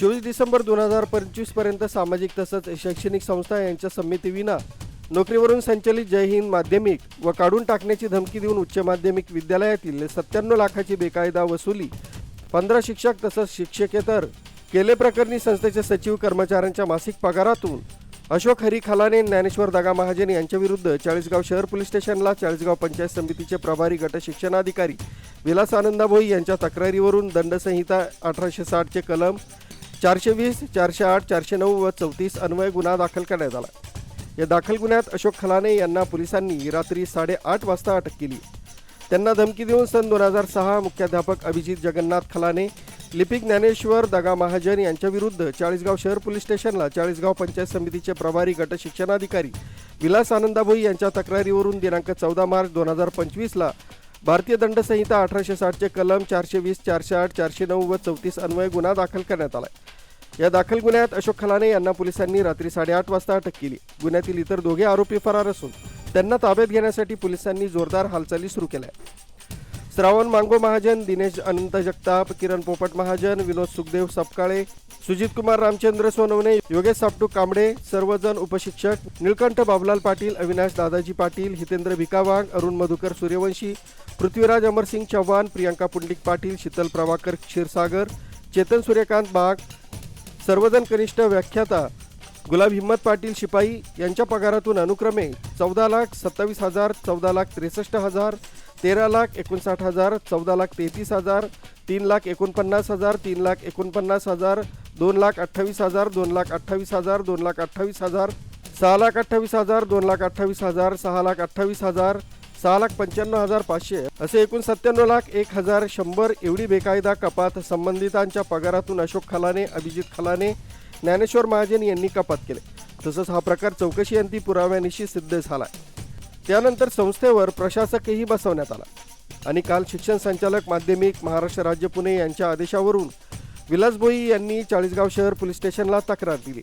चोवीस डिसेंबर दोन हजार पंचवीसपर्यंत सामाजिक तसंच शैक्षणिक संस्था यांच्या संमतीविना नोकरीवरून संचलित जय हिंद माध्यमिक व काढून टाकण्याची धमकी देऊन उच्च माध्यमिक विद्यालयातील सत्त्याण्णव लाखाची बेकायदा वसुली पंधरा शिक्षक तसंच शिक्षकेतर केलेप्रकरणी संस्थेचे सचिव कर्मचाऱ्यांच्या मासिक पगारातून अशोक हरी खलाने ज्ञानेश्वर दागा महाजन यांच्याविरुद्ध चाळीसगाव शहर पोलीस स्टेशनला चाळीसगाव पंचायत समितीचे प्रभारी गट शिक्षणाधिकारी विलास आनंदा भोई यांच्या तक्रारीवरून दंडसंहिता अठराशे साठचे कलम चारशे वीस चारशे आठ चारशे नऊ व चौतीस अन्वय गुन्हा दाखल करण्यात आला. या दाखल गुन्ह्यात अशोक खलाने यांना पोलिसांनी रात्री साडेआठ वाजता अटक केली. त्यांना धमकी देऊन सन दोन हजार सहा मुख्याध्यापक अभिजित जगन्नाथ खलाने लिपिक ज्ञानेश्वर दगा महाजन यांच्याविरुद्ध चाळीसगाव शहर पोलीस स्टेशनला चाळीसगाव पंचायत समितीचे प्रभारी गट शिक्षणाधिकारी विलास आनंदाभोई यांच्या तक्रारीवरून दिनांक चौदा मार्च दोन हजार पंचवीसला भारतीय दंडसंहिता अठराशे साठचे कलम चारशे वीस चारशे आठ चारशे नऊ व चौतीस अन्वय गुन्हा दाखल करण्यात आला या दाखल गुन्ह्यात अशोक खलाने यांना पोलिसांनी रात्री साडेआठ वाजता अटक केली. गुन्ह्यातील इतर दोघे आरोपी फरार असून त्यांना ताब्यात घेण्यासाठी पोलिसांनी जोरदार हालचाली सुरू केल्या. श्रावण मांगो महाजन दिनेश अनंत जगताप किरण पोपट महाजन विनोद सुखदेव सपकाळे सुजित कुमार रामचंद्र सोनवणे योगेश सापटू कांबडे सर्वजण उपशिक्षक निळकंठ बाबलाल पाटील अविनाश दादाजी पाटील हितेंद्र भिकावाग अरुण मधुकर सूर्यवंशी पृथ्वीराज अमरसिंग चव्हाण प्रियांका पुंडलिक पाटील शीतल प्रभाकर क्षीरसागर चेतन सूर्यकांत बाग सर्वजण कनिष्ठ व्याख्याता गुलाब हिम्मत पाटील शिपाई यांच्या पगारातून अनुक्रमे चौदा लाख सत्तावीस हजार चौदा लाख त्रेसष्ट हजार तेरा लाख एकोणसाठ हजार चौदा लाख तेहतीस हजार तीन लाख एकोणपन्नास हजार तीन लाख एकोणपन्नास हजार दोन लाख अठ्ठावीस हजार दोन लाख अठ्ठावीस हजार दोन लाख अठ्ठावीस हजार सहा लाख अठ्ठावीस हजार दोन लाख अठ्ठावीस हजार सहा लाख अठ्ठावीस हजार सहा लाख पंच्याण्णव हजार पाचशे असे एकूण सत्त्याण्णव लाख एक हजार शंभर एवढी बेकायदा कपात संबंधितांच्या पगारातून अशोक खलाने अभिजित खलाने ज्ञानेश्वर महाजन यांनी कपात केले. तसंच हा प्रकार चौकशी अंती पुराव्यानिशी सिद्ध झाला त्यानंतर संस्थेवर प्रशासकही बसवण्यात आला. आणि काल शिक्षण संचालक माध्यमिक महाराष्ट्र राज्य पुणे यांच्या आदेशावरून विलास भोई यांनी चाळीसगाव शहर पोलीस स्टेशनला तक्रार दिली.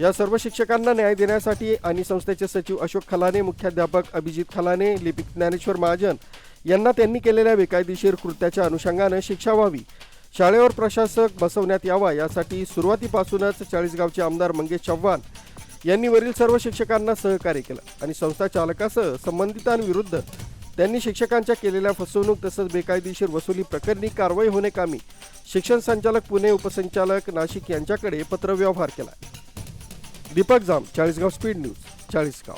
या सर्व शिक्षकांना न्याय देण्यासाठी आणि संस्थेचे सचिव अशोक खलाने मुख्याध्यापक अभिजित खलाने लिपिक ज्ञानेश्वर महाजन यांना त्यांनी केलेल्या बेकायदेशीर कृत्याच्या अनुषंगानं शिक्षा व्हावी. शाळेवर प्रशासक बसवण्यात यावा यासाठी सुरुवातीपासूनच चाळीसगावचे आमदार मंगेश चव्हाण यांनी वरील सर्व शिक्षकांना सहकार्य केलं आणि संस्था चालकासह संबंधितांविरुद्ध त्यांनी शिक्षकांच्या केलेल्या फसवणूक तसंच बेकायदेशीर वसुली प्रकरणी कारवाई होणे कामी शिक्षण संचालक पुणे उपसंचालक नाशिक यांच्याकडे पत्रव्यवहार केला. Deepak Jam Chalisgaon speed news Chalisgaon.